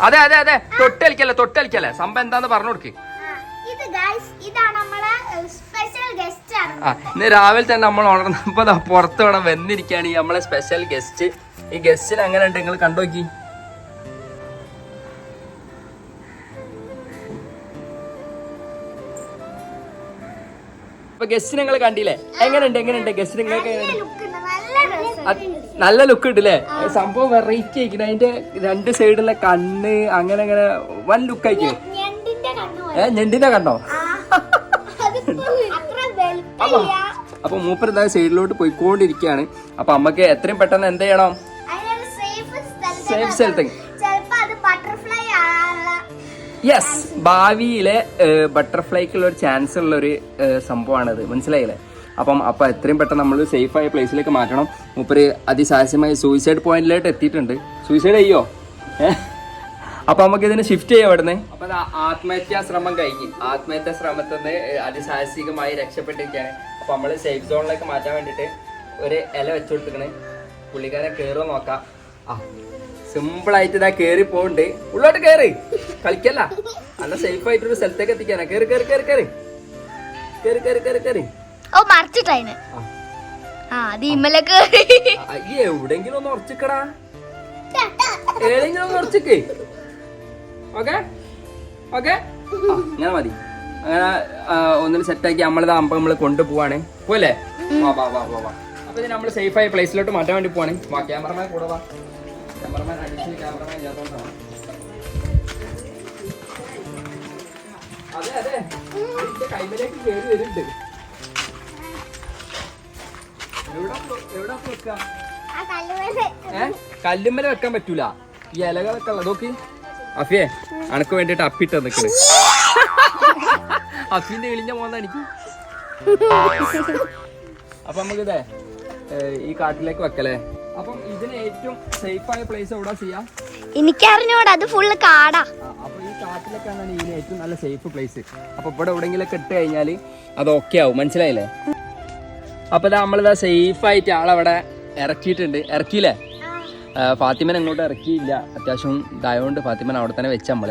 അതെ അതെ അതെ. തൊട്ടലിക്കല്ലേ തൊട്ടലിക്കല്ലേ സംഭവം എന്താന്ന് പറഞ്ഞു കൊടുക്ക്. ആ, ഇന്ന് രാവിലെ തന്നെ നമ്മൾ ഉണർന്നപ്പോ പുറത്ത് വേണം വന്നിരിക്കുകയാണ് ഈ നമ്മളെ സ്പെഷ്യൽ ഗസ്റ്റ് ഈ ഗസ്റ്റിന് അങ്ങനെ ഉണ്ട്? നിങ്ങൾ കണ്ടോക്കി. അപ്പൊ ഗസ്റ്റ് നിങ്ങൾ കണ്ടില്ലേ? എങ്ങനെയുണ്ട് എങ്ങനെയുണ്ട്? ഗസ്റ്റ് നിങ്ങൾക്ക് നല്ല ലുക്ക് ഉണ്ട് അല്ലേ സംഭവം വെറൈറ്റി ആയിരിക്കണം. അതിന്റെ രണ്ട് സൈഡിലെ കണ്ണ് അങ്ങനെ അങ്ങനെ വൻ ലുക്ക് ആയിരിക്കും. ഏ ഞെണ്ടിന്റെ കണ്ണോ? വലുപ്പമില്ല അപ്പൊ മൂപ്പർ ഇതാ സൈഡിലോട്ട് പോയിക്കൊണ്ടിരിക്കുകയാണ്. അപ്പൊ അമ്മയ്ക്ക് എത്രയും പെട്ടെന്ന് എന്ത് ചെയ്യണം? സേഫ് Safe യെസ് ഭാവിയിലെ ബട്ടർഫ്ലൈക്കുള്ള ഒരു ചാൻസ് ഉള്ള ഒരു സംഭവമാണത്. മനസ്സിലായില്ലേ? അപ്പം അപ്പം എത്രയും പെട്ടെന്ന് നമ്മൾ സേഫ് ആയ പ്ലേസിലേക്ക് മാറ്റണം. മൂപ്പര് അതിസാഹസ്യമായി സൂയിസൈഡ് പോയിന്റിലായിട്ട് എത്തിയിട്ടുണ്ട്. സൂയിസൈഡ് ചെയ്യോ? അപ്പൊ നമുക്ക് ഇതിനെ ഷിഫ്റ്റ് ചെയ്യാം അവിടുന്ന് അപ്പൊ ആത്മഹത്യാ ശ്രമം കഴിഞ്ഞ്. ആത്മഹത്യാ ശ്രമത്തിൽ നിന്ന് അതിസാഹസികമായി രക്ഷപ്പെട്ടിരിക്കുകയാണ്. അപ്പൊ നമ്മൾ സേഫ് സോണിലേക്ക് മാറ്റാൻ വേണ്ടിട്ട് ഒരു ഇല വെച്ചു കൊടുത്തിക്കണ് പുള്ളിക്കാരെ കയറുമോ നോക്കാം. ആ സിമ്പിൾ ആയിട്ട് ഇതാ കേറി പോണ്ട് ഉള്ളോട്ട് കേറി. കളിക്കല്ല. നല്ല സേഫ് ആയിട്ട് ഒരു സ്ഥലത്തേക്ക് എത്തിക്കാനാ. കേറി കേറി കേറി കേറി. കേറി കേറി കേറി കേറി. ഓ മറിച്ചിട്ടതിന് ആ. ആ കേറി. എവിടെങ്കിലും ഒന്ന് ഉറച്ചിക്കടാ. ഏതെങ്കിലും ഒന്ന് ഉറച്ചിക്കേ. ഓക്കെ? ഓക്കെ? അങ്ങനെ മതി. അങ്ങനെ ഒന്നിന് സെറ്റാക്കി നമ്മളിത് അമ്പ നമ്മൾ കൊണ്ടുപോവാണ് പോലെ വാ വാ വാ വാ വാ. അപ്പൊ ഇത് നമ്മൾ സേഫ് ആയ പ്ലേസിലോട്ട് മാറ്റാൻ വേണ്ടി പോവാണ്. വാ ക്യാമറമാൻ കൂടെ വാ. ക്യാമറമാൻ അഡീഷണൽ ക്യാമറമാൻ അതെ അതെ കൈമലേക്ക് കയറി വരുന്നുണ്ട്. എവിടെ എവിടെ വെക്കാം? കല്ലുമ്മല വെക്കാൻ പറ്റൂല. ഈ ഇലകൾ വെക്കാനുള്ള നോക്കി. അഫിയെ അനക്ക് വേണ്ടിട്ട് അപ്പിട്ട് നിക്കണ് അഫിന്റെ വിളിഞ്ഞ മോന്ന എനിക്ക്. അപ്പൊ നമുക്കിതേ ഈ കാട്ടിലേക്ക് വെക്കലേ. അപ്പം ഇതിന് ഏറ്റവും സേഫ് ആയ പ്ലേസ് എവിടെ ചെയ്യാം? എനിക്കറിഞ്ഞൂടാ അത് ഫുള്ള് കാടാ. അപ്പൊ ഈ കാട്ടിലൊക്കെയാണ് ഇതിന് ഏറ്റവും നല്ല സേഫ് പ്ലേസ് അപ്പൊ ഇവിടെ എവിടെയെങ്കിലൊക്കെ ഇട്ട് കഴിഞ്ഞാൽ അത് ഓക്കെ ആവും. മനസ്സിലായില്ലേ? അപ്പൊ ഇതാ നമ്മളിതാ സേഫ് ആയിട്ട് ആളവിടെ ഇറക്കിയിട്ടുണ്ട്. ഇറക്കിയില്ലേ? ആ, ഫാത്തിമനെ അങ്ങോട്ട് ഇറക്കിയില്ല. അത്യാവശ്യം ഇതായതുകൊണ്ട് ഫാത്തിമൻ അവിടെ തന്നെ വെച്ച നമ്മൾ.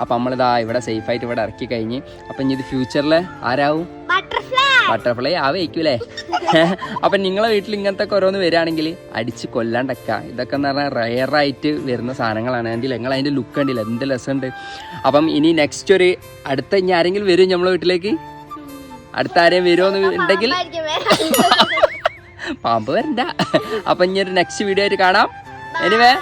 അപ്പൊ നമ്മളിതാ ഇവിടെ സേഫ് ആയിട്ട് ഇവിടെ ഇറക്കി കഴിഞ്ഞ്. അപ്പൊ ഇനി ഇത് ഫ്യൂച്ചറിൽ ആരാവും? ബട്ടർഫ്ലൈ ബട്ടർഫ്ലൈ ആവേക്കൂലേ അപ്പൊ നിങ്ങളെ വീട്ടിൽ ഇങ്ങനത്തെ ഒക്കെ ഓരോന്ന് വരികയാണെങ്കിൽ അടിച്ച് കൊല്ലാണ്ടക്ക. ഇതൊക്കെ എന്ന് പറഞ്ഞാൽ റയറായിട്ട് വരുന്ന സാധനങ്ങളാണ്. കണ്ടില്ല നിങ്ങൾ അതിന്റെ ലുക്ക് കണ്ടില്ല? എന്ത് രസമുണ്ട്. അപ്പം ഇനി നെക്സ്റ്റ് ഒരു അടുത്ത ഇനി ആരെങ്കിലും വരും നമ്മളെ വീട്ടിലേക്ക്? അടുത്ത ആരെയും വരുമോ ഉണ്ടെങ്കിൽ? പാമ്പ് വരണ്ട. അപ്പൊ ഇനി ഒരു നെക്സ്റ്റ് വീഡിയോ ആയിട്ട് കാണാം. എനിവേ